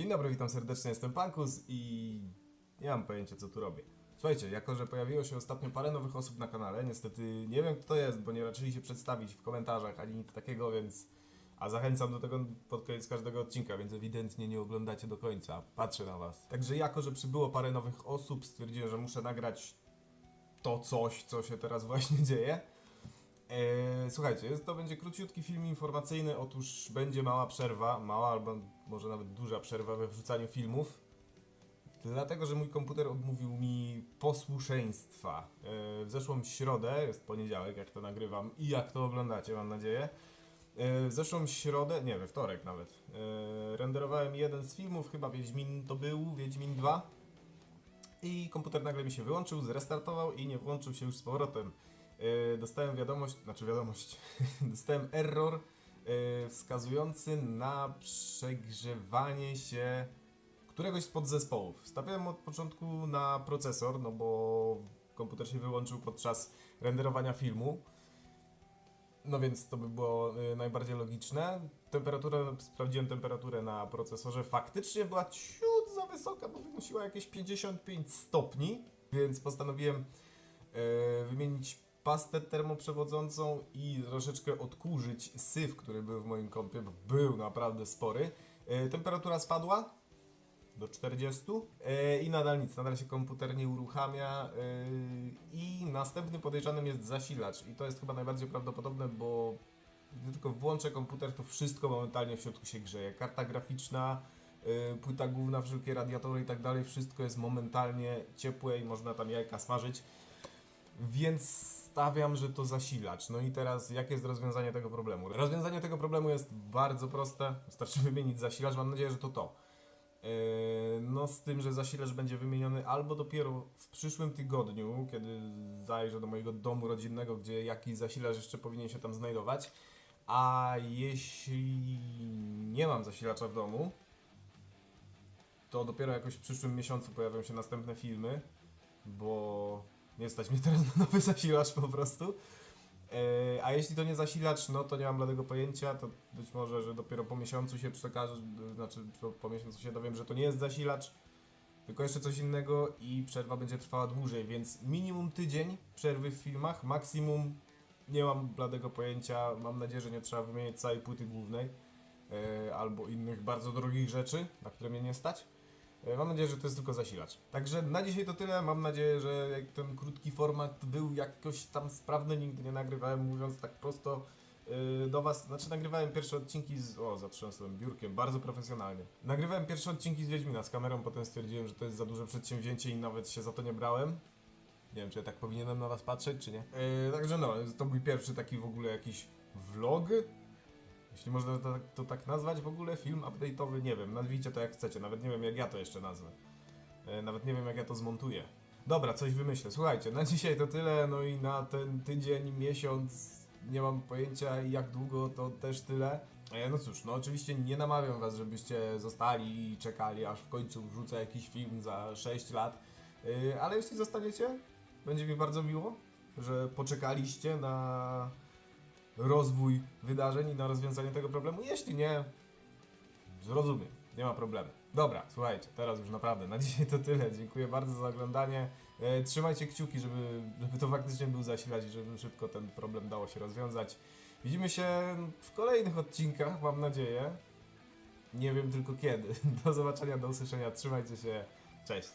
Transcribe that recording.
Dzień dobry, witam serdecznie, jestem Pankus i nie mam pojęcia co tu robię. Słuchajcie, jako że pojawiło się ostatnio parę nowych osób na kanale, niestety nie wiem kto to jest, bo nie raczyli się przedstawić w komentarzach ani nic takiego, więc... A zachęcam do tego pod koniec każdego odcinka, więc ewidentnie nie oglądacie do końca. Patrzę na was. Także jako, że przybyło parę nowych osób, stwierdziłem, że muszę nagrać to coś, co się teraz właśnie dzieje. Eee, słuchajcie, to będzie króciutki film informacyjny. Otóż będzie mała przerwa, mała albo może nawet duża przerwa we wrzucaniu filmów. Dlatego, że mój komputer odmówił mi posłuszeństwa. Eee, w zeszłą środę, jest poniedziałek, jak to nagrywam i jak to oglądacie, mam nadzieję. Eee, w zeszłą środę, nie, we wtorek nawet, eee, renderowałem jeden z filmów, chyba Wiedźmin to był, Wiedźmin 2. I komputer nagle mi się wyłączył, zrestartował i nie włączył się już z powrotem. Yy, dostałem wiadomość, znaczy wiadomość, dostałem error yy, wskazujący na przegrzewanie się któregoś z podzespołów. Stawiałem od początku na procesor, no bo komputer się wyłączył podczas renderowania filmu. No więc to by było y, najbardziej logiczne. Temperaturę, sprawdziłem temperaturę na procesorze. Faktycznie była ciut za wysoka, bo wynosiła jakieś 55 stopni. Więc postanowiłem wymienić pastę termoprzewodzącą i troszeczkę odkurzyć syf, który był w moim kompie, bo był naprawdę spory. Y, temperatura spadła do 40 y, i nadal nic, nadal się komputer nie uruchamia y, i następnym podejrzanym jest zasilacz i to jest chyba najbardziej prawdopodobne, bo gdy tylko włączę komputer, to wszystko momentalnie w środku się grzeje. Karta graficzna, płyta główna, wszelkie radiatory i tak dalej, wszystko jest momentalnie ciepłe i można tam jajka smażyć. Więc stawiam, że to zasilacz. No i teraz, jakie jest rozwiązanie tego problemu? Rozwiązanie tego problemu jest bardzo proste. Wystarczy wymienić zasilacz. Mam nadzieję, że to to. Yy, No, z tym, że zasilacz będzie wymieniony albo dopiero w przyszłym tygodniu, kiedy zajrzę do mojego domu rodzinnego, gdzie jakiś zasilacz jeszcze powinien się tam znajdować. A jeśli nie mam zasilacza w domu, to dopiero jakoś w przyszłym miesiącu pojawią się następne filmy, bo nie stać mnie teraz na nowy zasilacz po prostu. E, A jeśli to nie zasilacz, no to nie mam bladego pojęcia, to być może, że dopiero po miesiącu się przekaże, znaczy po- miesiącu się dowiem, że to nie jest zasilacz, tylko jeszcze coś innego i przerwa będzie trwała dłużej, więc minimum tydzień przerwy w filmach, maksimum nie mam bladego pojęcia, mam nadzieję, że nie trzeba wymieniać całej płyty głównej e, albo innych bardzo drogich rzeczy, na które mnie nie stać. E, Mam nadzieję, że to jest tylko zasilacz. Także na dzisiaj to tyle. Mam nadzieję, że ten krótki format był jakoś tam sprawny, nigdy nie nagrywałem, mówiąc tak prosto yy, do Was. Znaczy, nagrywałem pierwsze odcinki z. O, zatrząsłem biurkiem, bardzo profesjonalnie. Nagrywałem pierwsze odcinki z Wiedźmina z kamerą, potem stwierdziłem, że to jest za duże przedsięwzięcie i nawet się za to nie brałem. Nie wiem, czy ja tak powinienem na Was patrzeć, czy nie. Yy, także no, to mój pierwszy taki w ogóle jakiś vlog. Jeśli można to, to tak nazwać w ogóle, film update'owy, nie wiem, nazwijcie to jak chcecie, nawet nie wiem jak ja to jeszcze nazwę. E, Nawet nie wiem jak ja to zmontuję. Dobra, coś wymyślę. Słuchajcie, na dzisiaj to tyle, no i na ten tydzień, miesiąc, nie mam pojęcia jak długo, to też tyle. E, No cóż, no oczywiście nie namawiam was, żebyście zostali i czekali, aż w końcu wrzucę jakiś film za 6 lat. E, Ale jeśli zostaniecie, będzie mi bardzo miło, że poczekaliście na rozwój wydarzeń i na rozwiązanie tego problemu. Jeśli nie, zrozumiem, nie ma problemu. Dobra, słuchajcie, teraz już naprawdę na dzisiaj to tyle. Dziękuję bardzo za oglądanie. E, trzymajcie kciuki, żeby, żeby to faktycznie był zasilać i żeby szybko ten problem dało się rozwiązać. Widzimy się w kolejnych odcinkach, mam nadzieję. Nie wiem tylko kiedy. Do zobaczenia, do usłyszenia. Trzymajcie się. Cześć.